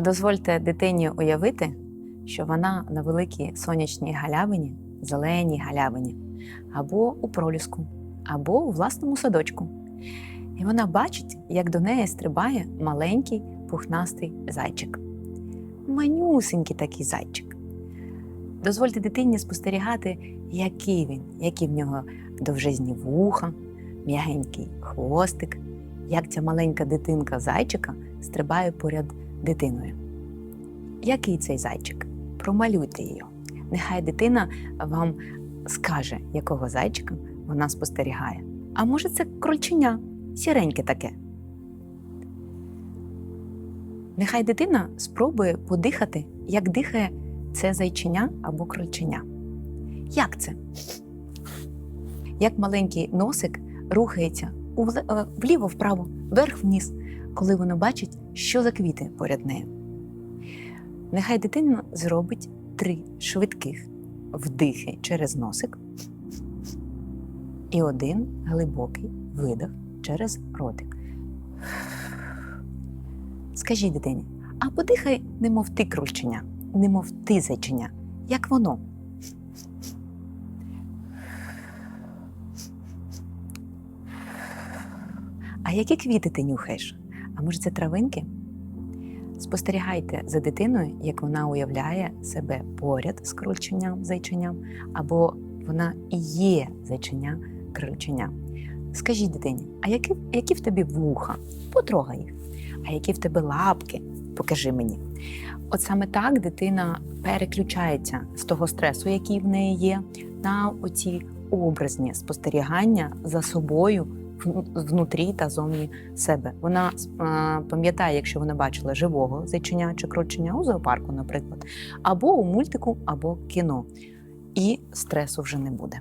Дозвольте дитині уявити, що вона на великій сонячній галявині, зеленій галявині, або у проліску, або у власному садочку. І вона бачить, як до неї стрибає маленький пухнастий зайчик. Манюсенький такий зайчик. Дозвольте дитині спостерігати, який він, які в нього довжезні вуха, м'ягенький хвостик, як ця маленька дитинка зайчика стрибає поряд дитиною. Який цей зайчик? Промалюйте її. Нехай дитина вам скаже, якого зайчика вона спостерігає. А може, це крольченя, сіреньке таке. Нехай дитина спробує подихати, як дихає це зайченя або крольченя. Як це? Як маленький носик рухається е, вліво-вправо, вверх-вниз, коли вона бачить, що за квіти поряд нею. Нехай дитина зробить три швидких вдихи через носик і один глибокий видих через ротик. Скажіть дитині, а подихай, немов ти крольченя, немов ти зайченя, як воно. А які квіти ти нюхаєш? А може це травинки? Спостерігайте за дитиною, як вона уявляє себе поряд з крольченням, зайченням, або вона і є зайченя, крольченя. Скажіть дитині, а які, які в тебе вуха? Потрогай їх. А які в тебе лапки? Покажи мені. От саме так дитина переключається з того стресу, який в неї є, на оці образні спостерігання за собою внутрі та зовні себе. Вона пам'ятає, якщо вона бачила живого зайчиня чи кроченя у зоопарку, наприклад, або у мультику, або кіно. І стресу вже не буде.